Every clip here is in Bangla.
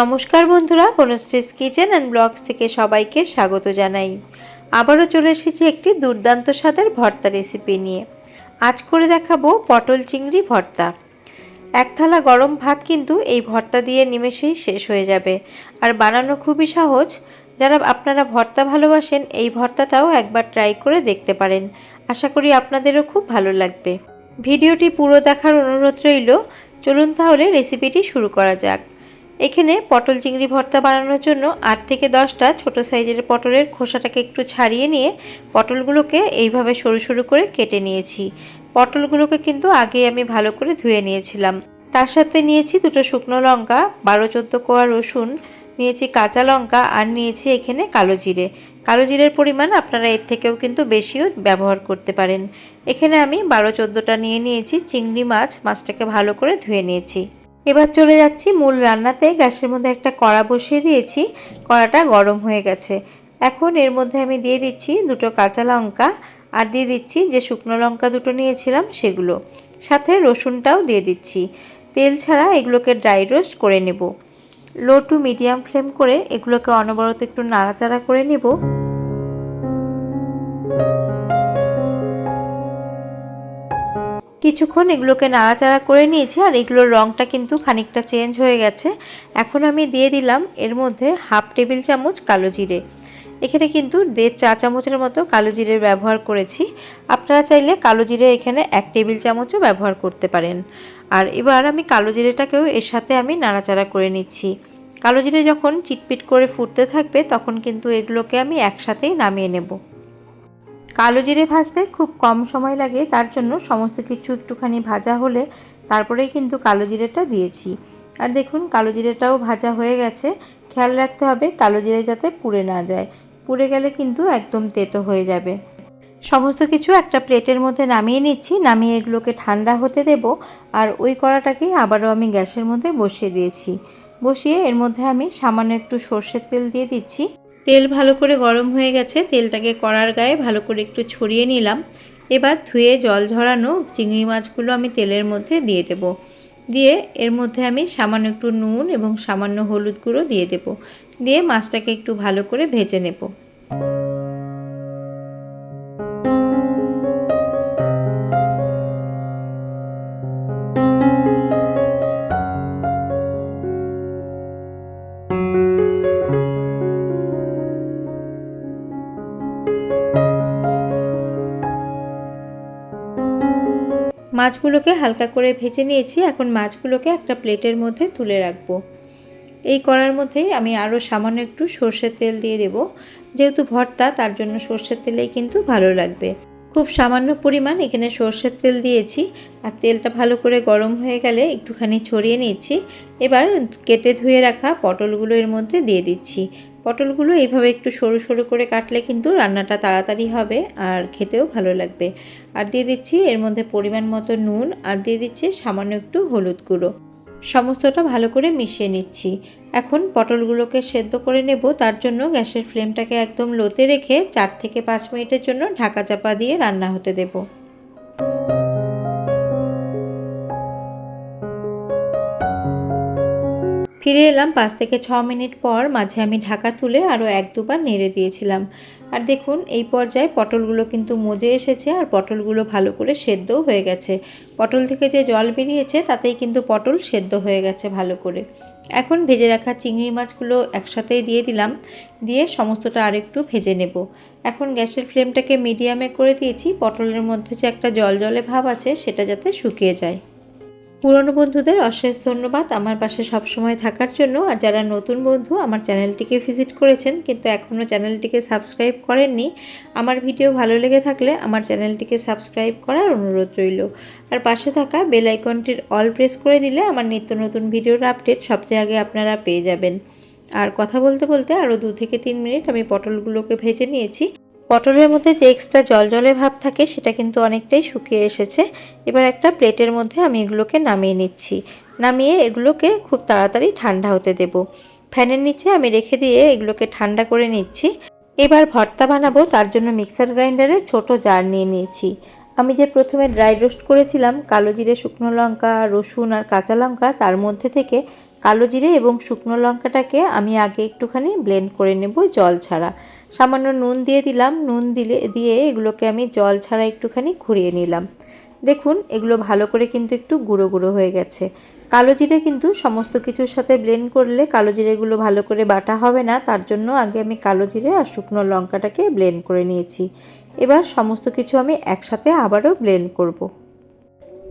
নমস্কার বন্ধুরা, বনশ্রীস কিচেন অ্যান্ড ব্লগস থেকে সবাইকে স্বাগত জানাই। আবারও চলে এসেছি একটি দুর্দান্ত স্বাদের ভর্তা রেসিপি নিয়ে। আজ করে দেখাবো পটল চিংড়ি ভর্তা। এক থালা গরম ভাত কিন্তু এই ভর্তা দিয়ে নিমেষেই শেষ হয়ে যাবে। আর বানানো খুবই সহজ। যারা আপনারা ভর্তা ভালোবাসেন, এই ভর্তাটাও একবার ট্রাই করে দেখতে পারেন। আশা করি আপনাদেরও খুব ভালো লাগবে। ভিডিওটি পুরো দেখার অনুরোধ রইল। চলুন তাহলে রেসিপিটি শুরু করা যাক। এখানে পটল চিংড়ি ভর্তা বানানোর জন্য আট থেকে দশটা ছোট সাইজের পটলের খোসাটাকে একটু ছাড়িয়ে নিয়ে পটলগুলোকে এইভাবে সরু সরু করে কেটে নিয়েছি। পটলগুলোকে কিন্তু আগে আমি ভালো করে ধুয়ে নিয়েছিলাম। তার সাথে নিয়েছি দুটো শুকনো লঙ্কা, বারো চোদ্দ কোয়া রসুন, নিয়েছি কাঁচা লঙ্কা আর নিয়েছি এখানে কালো জিরে। কালো জিরের পরিমাণ আপনারা এর থেকেও কিন্তু বেশিও ব্যবহার করতে পারেন। এখানে আমি বারো চোদ্দোটা নিয়ে নিয়েছি চিংড়ি মাছ, মাছটাকে ভালো করে ধুয়ে নিয়েছি। এবার চলে যাচ্ছি মূল রান্নাতে। গ্যাসের মধ্যে একটা কড়া বসিয়ে দিয়েছি। কড়াটা গরম হয়ে গেছে। এখন এর মধ্যে আমি দিয়ে দিচ্ছি দুটো কাঁচা লঙ্কা আর দিয়ে দিচ্ছি যে শুকনো লঙ্কা দুটো নিয়েছিলাম সেগুলো। সাথে রসুনটাও দিয়ে দিচ্ছি। তেল ছাড়া এগুলোকে ড্রাই রোস্ট করে নেব। লো টু মিডিয়াম ফ্লেম করে এগুলোকে অনবরত একটু নাড়াচাড়া করে নেব। কিছুক্ষণ এগুলোকে নাড়াচাড়া করে নিয়েছি আর এগুলোর রঙটা কিন্তু খানিকটা চেঞ্জ হয়ে গেছে। এখন আমি দিয়ে দিলাম এর মধ্যে হাফ টেবিল চামচ কালো জিরে। এখানে কিন্তু দেড় চা চামচের মতো কালো জিরের ব্যবহার করেছি। আপনারা চাইলে কালো জিরে এখানে এক টেবিল চামচও ব্যবহার করতে পারেন। আর এবার আমি কালো জিরেটাকেও এর সাথে আমি নাড়াচাড়া করে নিচ্ছি। কালো জিরে যখন চিটপিট করে ফুটতে থাকবে তখন কিন্তু এগুলোকে আমি একসাথেই নামিয়ে নেব। কালো জিরে ভাজতে খুব কম সময় লাগে, তার জন্য সমস্ত কিছু একটুখানি ভাজা হলে তারপরেই কিন্তু কালো জিরেটা দিয়েছি। আর দেখুন, কালো জিরেটাও ভাজা হয়ে গেছে। খেয়াল রাখতে হবে কালো জিরে যাতে পুড়ে না যায়। পুড়ে গেলে কিন্তু একদম তেতো হয়ে যাবে। সমস্ত কিছু একটা প্লেটের মধ্যে নামিয়ে নিচ্ছি। নামিয়ে এগুলোকে ঠান্ডা হতে দেব। আর ওই কড়াটাকে আবারও আমি গ্যাসের মধ্যে বসিয়ে দিয়েছি। বসিয়ে এর মধ্যে আমি সামান্য একটু সর্ষের তেল দিয়ে দিচ্ছি। তেল ভালো করে গরম হয়ে গেছে, তেলটাকে কড়ার গায়ে ভালো করে একটু ছড়িয়ে নিলাম। এবার ধুয়ে জল ঝরানো চিংড়ি মাছগুলো আমি তেলের মধ্যে দিয়ে দেব। দিয়ে এর মধ্যে আমি সামান্য একটু নুন এবং সামান্য হলুদ গুঁড়ো দিয়ে দেব। দিয়ে মাছটাকে একটু ভালো করে ভেজে নেব। মাছগুলোকে হালকা করে ভেজে নিয়েছি। এখন মাছগুলোকে একটা প্লেটের মধ্যে তুলে রাখব। এই করার মধ্যেই আমি আরও সামান্য একটু সর্ষের তেল দিয়ে দেব। যেহেতু ভর্তা, তার জন্য সর্ষের তেলেই কিন্তু ভালো লাগবে। খুব সামান্য পরিমাণ এখানে সর্ষের তেল দিয়েছি। আর তেলটা ভালো করে গরম হয়ে গেলে একটুখানি ছড়িয়ে নিচ্ছি এবার কেটে ধুয়ে রাখা পটলগুলো এর মধ্যে দিয়ে দিচ্ছি। পটলগুলো এইভাবে একটু সরু সরু করে কাটলে কিন্তু রান্নাটা তাড়াতাড়ি হবে আর খেতেও ভালো লাগবে। আর দিয়ে দিচ্ছি এর মধ্যে পরিমাণ মতো নুন আর দিয়ে দিচ্ছি সামান্য একটু হলুদ গুঁড়ো। সমস্তটা ভালো করে মিশিয়ে নিচ্ছি। এখন পটলগুলোকে সেদ্ধ করে নেব, তার জন্য গ্যাসের ফ্লেমটাকে একদম লোতে রেখে চার থেকে পাঁচ মিনিটের জন্য ঢাকা চাপা দিয়ে রান্না হতে দেবো। ফিরে এলাম পাঁচ থেকে ছ মিনিট পর মাঝে আমি ঢাকা তুলে আরও এক দুবার নেড়ে দিয়েছিলাম। আর দেখুন, এই পর্যায়ে পটলগুলো কিন্তু মজে এসেছে আর পটলগুলো ভালো করে সেদ্ধও হয়ে গেছে। পটল থেকে যে জল বেরিয়েছে, তাতেই কিন্তু পটল সেদ্ধ হয়ে গেছে ভালো করে। এখন ভেজে রাখা চিংড়ি মাছগুলো একসাথেই দিয়ে দিলাম। দিয়ে সমস্তটা আরেকটু ভেজে নেব। এখন গ্যাসের ফ্লেমটাকে মিডিয়ামে করে দিয়েছি। পটলের মধ্যে যে একটা জল জলে ভাব আছে, সেটা যাতে শুকিয়ে যায়। পুরনো বন্ধুদের অশেষ ধন্যবাদ আমার পাশে সবসময় থাকার জন্য। আর যারা নতুন বন্ধু, আমার চ্যানেলটিকে ভিজিট করেছেন, কিন্তু এখনও চ্যানেলটিকে সাবস্ক্রাইব করেননি, আমার ভিডিও ভালো লেগে থাকলে আমার চ্যানেলটিকে সাবস্ক্রাইব করার অনুরোধ রইল। আর পাশে থাকা বেল আইকনটির অল প্রেস করে দিলে আমার নিত্য নতুন ভিডিওর আপডেট সবচেয়ে আগে আপনারা পেয়ে যাবেন। আর কথা বলতে বলতে আরও দু থেকে তিন মিনিট আমি পটলগুলোকে ভেজে নিয়েছি। পটলের মধ্যে যে এক্সট্রা জল জলে ভাব থাকে সেটা কিন্তু অনেকটাই শুকিয়ে এসেছে। এবার একটা প্লেটের মধ্যে আমি এগুলোকে নামিয়ে নিচ্ছি। নামিয়ে এগুলোকে খুব তাড়াতাড়ি ঠান্ডা হতে দেব। ফ্যানের নিচে আমি রেখে দিয়ে এগুলোকে ঠান্ডা করে নিচ্ছি। এবার ভর্তা বানাবো, তার জন্য মিক্সার গ্রাইন্ডারে ছোট জার নিয়ে নিয়েছি। আমি যে প্রথমে ড্রাই রোস্ট করেছিলাম, কালো জিরে, শুকনো লঙ্কা, রসুন আর কাঁচা লঙ্কা, তার মধ্যে থেকে কালো জিরে এবং শুকনো লঙ্কাটাকে আমি আগে একটুখানি ব্লেন্ড করে নেব জল ছাড়া। সামান্য নুন দিয়ে দিলাম। নুন দিলে, দিয়ে এগুলোকে আমি জল ছাড়া একটুখানি ঘুরিয়ে নিলাম। দেখুন, এগুলো ভালো করে কিন্তু একটু গুঁড়ো গুঁড়ো হয়ে গেছে। কালো জিরে কিন্তু সমস্ত কিছুর সাথে ব্লেন্ড করলে কালো জিরেগুলো ভালো করে বাটা হবে না। তার জন্য আগে আমি কালো জিরে আর শুকনো লঙ্কাটাকে ব্লেন্ড করে নিয়েছি। এবার সমস্ত কিছু আমি একসাথে আবারও ব্লেন্ড করব।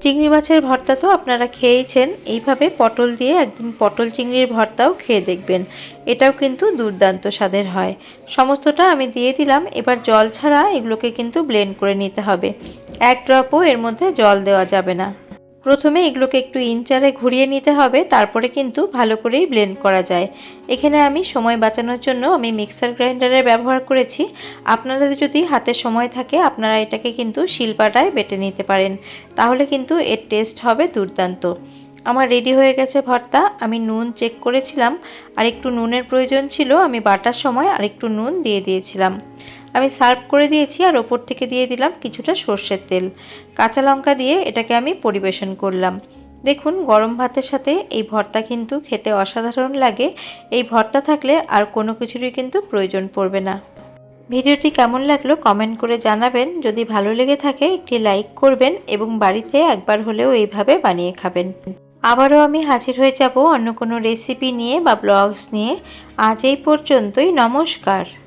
চিংড়ি মাছের ভর্তা তো আপনারা খেয়েছেন এইভাবে পটল দিয়ে একদিন পটল চিংড়ির ভর্তাও খেয়ে দেখবেন। এটাও কিন্তু দুর্দান্ত স্বাদের হয়। সমস্তটা আমি দিয়ে দিলাম। এবার জল ছাড়া এগুলোকে কিন্তু ব্লেন্ড করে নিতে হবে। এক ড্রপও এর মধ্যে জল দেওয়া যাবে না। প্রথমে এগুলোকে একটু ইনচারে ঘুরিয়ে নিতে হবে, তারপরে কিন্তু ভালো করেই ব্লেন্ড করা যায়। এখানে আমি সময় বাঁচানোর জন্য আমি মিক্সার গ্রাইন্ডারের ব্যবহার করেছি। আপনাদের যদি হাতে সময় থাকে, আপনারা এটাকে কিন্তু শিলপাটায় বেটে নিতে পারেন। তাহলে কিন্তু এর টেস্ট হবে দুর্দান্ত। আমার রেডি হয়ে গেছে ভর্তা, আমি নুন চেক করেছিলাম। আর একটু নুনের প্রয়োজন ছিল, আমি বাটার সময় আর একটু নুন দিয়ে দিয়েছিলাম। আমি সার্ভ করে দিয়েছি আর ওপর থেকে দিয়ে দিলাম কিছুটা সর্ষের তেল। কাঁচা লঙ্কা দিয়ে এটাকে আমি পরিবেশন করলাম। দেখুন, গরম ভাতের সাথে এই ভর্তা কিন্তু খেতে অসাধারণ লাগে। এই ভর্তা থাকলে আর কোনো কিছুরই কিন্তু প্রয়োজন পড়বে না। ভিডিওটি কেমন লাগল কমেন্ট করে জানাবেন। যদি ভালো লেগে থাকে, একটি লাইক করবেন এবং বাড়িতে একবার হলেও এইভাবে বানিয়ে খাবেন। আবারও আমি হাজির হয়ে যাব অন্য কোনো রেসিপি নিয়ে বা ব্লগস নিয়ে। আজ এই পর্যন্তই, নমস্কার।